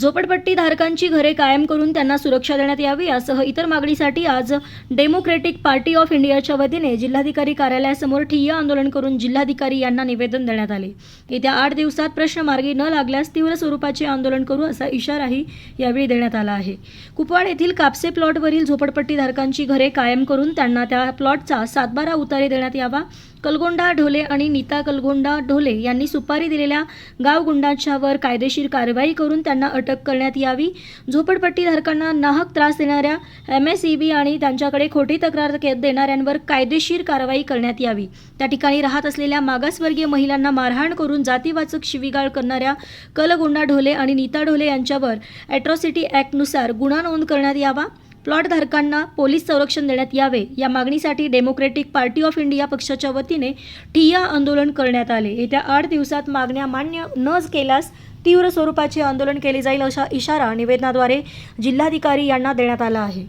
झोपडपट्टी धारकांची घरे कायम करून त्यांना सुरक्षा देण्यात यावी यासह इतर मागणीसाठी आज डेमोक्रेटिक पार्टी ऑफ इंडियाच्या वतीने जिल्हाधिकारी कार्यालयासमोर ठिय्या आंदोलन करून जिल्हाधिकारी यांना निवेदन देण्यात आले. येत्या आठ दिवसात प्रश्न मार्गी न लागल्यास तीव्र स्वरूपाचे आंदोलन करू असा इशाराही यावेळी देण्यात आला आहे. कुपवाड येथील कापसे प्लॉटवरील झोपडपट्टी धारकांची घरे कायम करून त्यांना त्या प्लॉटचा सातबारा उतारी देण्यात यावा कलगोंडा ढोले आणि नीता कलगोंडा ढोले यांनी सुपारी दिलेल्या गावगुंडांच्यावर कायदेशीर कारवाई करून त्यांना अटक करण्यात यावी. झोपडपट्टीधारकांना नाहक त्रास देणाऱ्या एम एस ई बी आणि त्यांच्याकडे खोटी तक्रार देणाऱ्यांवर कायदेशीर कारवाई करण्यात यावी. त्या ठिकाणी राहत असलेल्या मागासवर्गीय महिलांना मारहाण करून जातीवाचक शिवीगाळ करणाऱ्या कलगोंडा ढोले आणि नीता ढोले यांच्यावर ॲट्रॉसिटी ॲक्टनुसार गुन्हा नोंद करण्यात यावा. प्लॉटधारकांना पोलीस संरक्षण देण्यात यावे या मागणीसाठी डेमोक्रेटिक पार्टी ऑफ इंडिया पक्षाच्या वतीने ठिय्या आंदोलन करण्यात आले. येत्या आठ दिवसात मागण्या मान्य न केल्यास तीव्र स्वरूपाचे आंदोलन केले जाईल अशा इशारा निवेदनाद्वारे जिल्हाधिकारी यांना देण्यात आला आहे.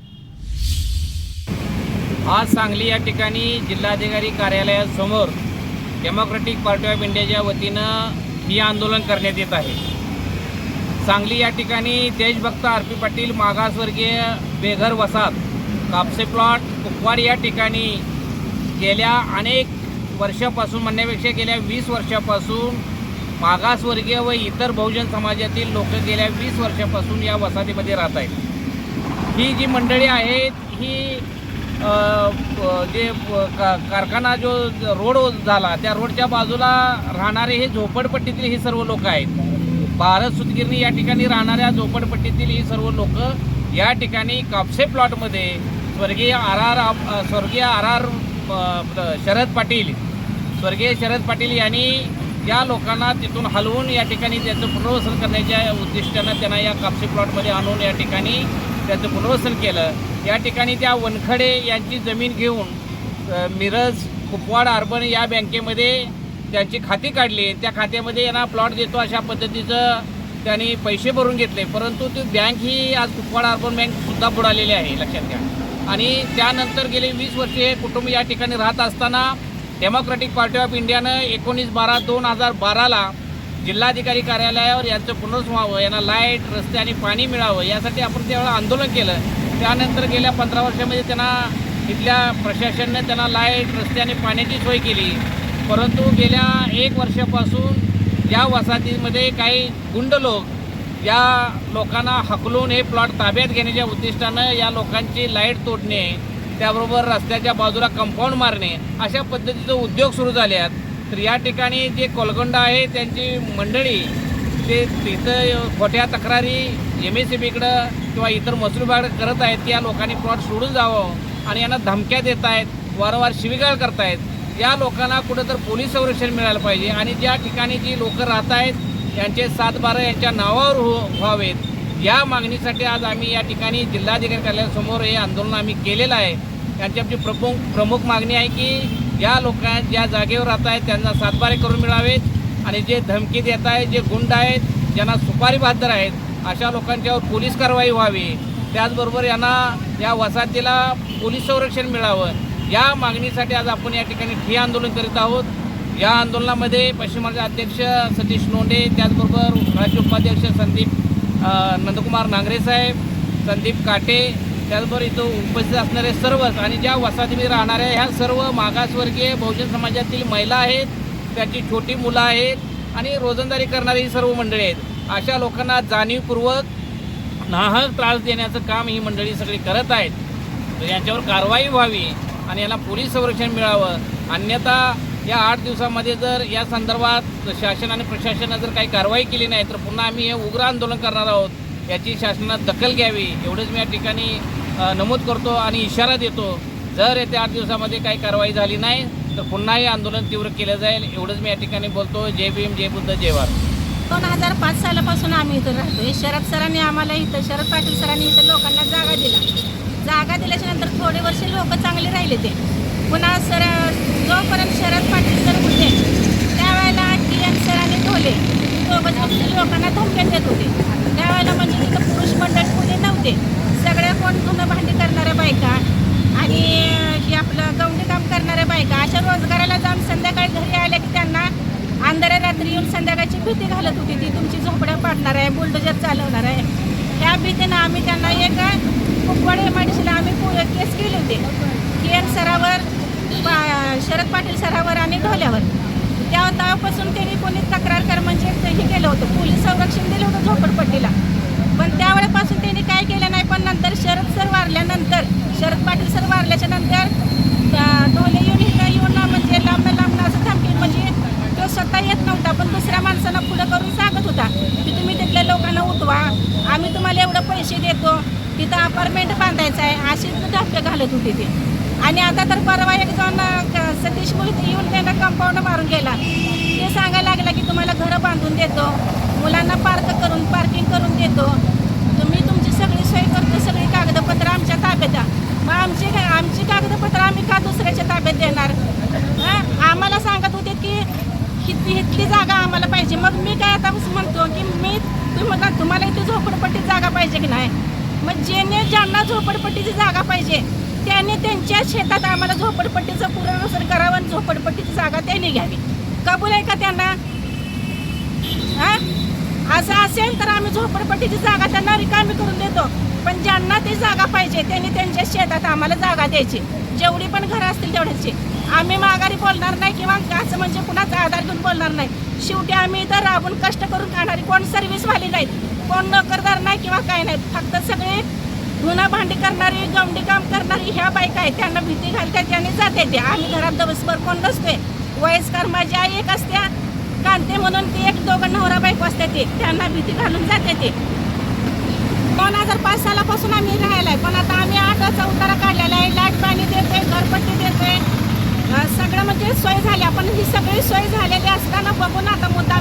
आज सांगली या ठिकाणी जिल्हाधिकारी कार्यालयासमोर डेमोक्रेटिक पार्टी ऑफ इंडियाच्या वतीनं ही आंदोलन करण्यात येत आहे. सांगली या ठिकाणी देशभक्त आर पी पाटील मागासवर्गीय बेघर वसाहत. कापसे प्लॉट कुपवाड या ठिकाणी गेल्या अनेक वर्षापासून म्हणण्यापेक्षा गेल्या वीस वर्षापासून मागासवर्गीय व इतर बहुजन समाजातील लोक गेल्या वीस वर्षापासून या वसाहतीमध्ये राहत आहेत. ही जी मंडळी आहेत ही जे कारखाना जो रोड झाला त्या रोडच्या बाजूला राहणारे हे झोपडपट्टीतील ही सर्व लोक आहेत. भारत सुतगिरणी या ठिकाणी राहणाऱ्या झोपडपट्टीतील ही सर्व लोक या ठिकाणी कापसे प्लॉटमध्ये स्वर्गीय आर आर स्वर्गीय आर आर शरद पाटील स्वर्गीय शरद पाटील यांनी या लोकांना तिथून हलवून या ठिकाणी त्याचं पुनर्वसन करण्याच्या उद्दिष्टानं त्यांना या कापसे प्लॉटमध्ये आणून या ठिकाणी त्याचं पुनर्वसन केलं. या ठिकाणी त्या वनखडे यांची जमीन घेऊन मिरज कुपवाड अर्बन या बँकेमध्ये त्यांची खाती काढली. त्या खात्यामध्ये यांना प्लॉट देतो अशा पद्धतीचं त्यांनी पैसे भरून घेतले परंतु ती बँक ही आज कुपवाडा अर्बन बँकसुद्धा बुडालेली आहे लक्षात घ्या. आणि त्यानंतर गेले वीस वर्षे हे कुटुंब या ठिकाणी राहत असताना डेमोक्रॅटिक पार्टी ऑफ इंडियानं एकोणीस बारा दोन हजार बाराला जिल्हाधिकारी कार्यालयावर यांचं पुनर्वसन व्हावं यांना लाइट रस्ते आणि पाणी मिळावं यासाठी आपण त्यावेळेला आंदोलन केलं. त्यानंतर गेल्या पंधरा वर्षामध्ये त्यांना इथल्या प्रशासनाने त्यांना लाइट रस्ते आणि पाण्याची सोय केली. परंतु गेल्या एक वर्षापासून या वसाहतीमध्ये काही गुंड लोक या लोकांना हकलून हे प्लॉट ताब्यात घेण्याच्या उद्दिष्टानं या लोकांची लाइट तोडणे त्याबरोबर रस्त्याच्या बाजूला कंपाऊंड मारणे अशा पद्धतीचे उद्योग सुरू झाले आहेत. तर या ठिकाणी जे कोलगोंडा आहे त्यांची मंडळी ते तिथं खोट्या तक्रारी एम एस सी बीकडं किंवा इतर महसूल विभागाकडे करत आहेत की या लोकांनी प्लॉट सोडून जावं आणि यांना धमक्या देत आहेत वारंवार शिवीगाळ करतायत या लोकांना कुठं तर पोलीस संरक्षण मिळालं पाहिजे आणि ज्या ठिकाणी जी लोकं राहत आहेत यांचे सात बारा यांच्या नावावर हो व्हावेत या मागणीसाठी आज आम्ही या ठिकाणी जिल्हाधिकारी कार्यालयासमोर हे आंदोलन आम्ही केलेलं आहे. त्यांची आमची प्रमुख प्रमुख मागणी आहे की या लोकां ज्या जागेवर राहत आहेत त्यांना सातबारे करून मिळावेत आणि जे धमकी देत आहेत जे गुंड आहेत ज्यांना सुपारी बहादर आहेत अशा लोकांच्यावर पोलीस कारवाई व्हावी. त्याचबरोबर यांना या वसाहतीला पोलीस संरक्षण मिळावं. या मागणीसाठी आज आपण या ठिकाणी ठिय्या आंदोलन करीत आहोत. या आंदोलनामध्ये पश्चिम महाराष्ट्र अध्यक्ष सतीश लोंढे त्याचबरोबर राज्य उपाध्यक्ष संदीप नंदकुमार नांगरे साहेब संदीप काटे त्याचबरोबर इथं उपस्थित असणारे सर्वच आणि ज्या वसाहतीमध्ये राहणाऱ्या ह्या सर्व मागासवर्गीय बहुजन समाजातील महिला आहेत त्याची छोटी मुलं आहेत आणि रोजंदारी करणारी ही सर्व मंडळी आहेत. अशा लोकांना जाणीवपूर्वक नाहक त्रास देण्याचं काम ही मंडळी सगळी करत आहेत. तर यांच्यावर कारवाई व्हावी. आणि यांना पोलीस संरक्षण मिळावं. अन्यथा या आठ दिवसामध्ये जर या संदर्भात शासन आणि प्रशासनानं जर काही कारवाई केली नाही तर पुन्हा आम्ही हे उग्र आंदोलन करणार आहोत. याची शासनात दखल घ्यावी. एवढंच मी या ठिकाणी नमूद करतो आणि इशारा देतो. जर येत्या आठ दिवसामध्ये काही कारवाई झाली नाही तर पुन्हा हे आंदोलन तीव्र केलं जाईल. एवढंच मी या ठिकाणी बोलतो. जय भीम जय बुद्ध जय भारत. दोन हजार पाच सालापासून आम्ही इथं राहतो शरद सरांनी आम्हाला इथं शरद पाटील सरांनी इथं लोकांना जागा दिला. जागा दिल्याच्या नंतर थोडे वर्ष लोक चांगले राहिले ते. पुन्हा सर जोपर्यंत शरद पाटील सर होते त्यावेळेला टी एम सरांनी ठेवले सोबत फक्त लोकांना धमक्या देत होते. त्यावेळेला म्हणजे तिथं पुरुष मंडळ कोणी नव्हते. सगळ्या कोण धुणं भांडी करणाऱ्या बायका आणि हे आपलं गवंडी काम करणाऱ्या बायका अशा रोजगाराला जाऊन संध्याकाळी घरी आल्या की त्यांना अंधाऱ्या रात्री येऊन आणि संध्याकाळची भीती घालत होती ती तुमची झोपड्या पाडणार आहे बुलडोजर चालवणार आहे ह्या भीतीनं आम्ही त्यांना एक कुपवाड एम आय आम्ही पु- केस केली होती के एन सरावर पा- शरद पाटील सरावर आणि ढोल्यावर. त्या तेव्हापासून त्यांनी कोणी तक्रार कर म्हणजे हे केलं होतं. पोलीस संरक्षण दिलं होतं झोपडपट्टीला. पण त्यावेळेपासून त्यांनी काय केलं नाही पण नंतर शरद सर वारल्यानंतर शरद पाटील सर वारल्याच्या नंतर ढोले येऊन इथं येऊन ना म्हणजे लांब लांब असं थांबली म्हणजे तो स्वतः येत नव्हता पण दुसऱ्या माणसाला पुढं करून सांगत होता की तुम्ही तिथल्या लोकांना उठवा आम्ही तुम्हाला एवढं पैसे देतो तिथं अपार्टमेंट बांधायचं आहे अशीच धक्के घालत होती ते. आणि आता तर परवा एक जण सतीश मोहिते येऊन त्यांना कंपाऊंड मारून गेला. ते सांगायला लागला की तुम्हाला घरं बांधून देतो. मुलांना पार्क करून पार्किंग करून देतो. तुम्ही तुमची सगळी सोय करतो सगळी कागदपत्र आमच्या ताब्यात मग आमची आमची कागदपत्र आम्ही का दुसऱ्याच्या ताब्यात देणार? हां? आम्हाला सांगत होते की इथली इथली जागा आम्हाला पाहिजे. मग मी काय आता म्हणतो की मी तुम्हाला तुम्हाला इथे झोपडपट्टीत जागा पाहिजे की नाही? मग जेणे ज्यांना झोपडपट्टीची जागा पाहिजे त्यांनी त्यांच्या शेतात आम्हाला झोपडपट्टीचं पुनर्वसन करावं आणि झोपडपट्टीची जागा त्यांनी घ्यावी. कबूल आहे का त्यांना? हा? असं असेल तर आम्ही झोपडपट्टीची जागा त्यांना रिकामी करून देतो. पण ज्यांना ती जागा पाहिजे त्यांनी त्यांच्या शेतात आम्हाला जागा द्यायची. जेवढी पण घरं असतील तेवढ्याची. आम्ही माघारी बोलणार नाही किंवा असं म्हणजे कुणाचा आधार घेऊन बोलणार नाही. शेवटी आम्ही इथं राबून कष्ट करून खाणारी कोण? सर्व्हिसवाली नाहीत. कोण नोकरदार नाही किंवा काय नाही फक्त सगळे धुणं भांडी करणारी गवंडी काम करणारी ह्या बायका आहेत. त्यांना भीती घालतात आणि जाते ते. आम्ही घरात दिवसभर कोण नसतोय. वयस्कर माझी आई एक असत्या कांते म्हणून ती एक दोघं नवरा बायको असते ते. त्यांना भीती घालून जाते ते. दोन हजार पाच सालापासून आम्ही राहायला आहे पण आता आम्ही आठाचा उतारा काढलेला आहे. लाइट पाणी देते घरपट्टी देते सगळं म्हणजे सोय झाली. आपण ही सगळी सोय झालेली असताना बघून आता मुद्दा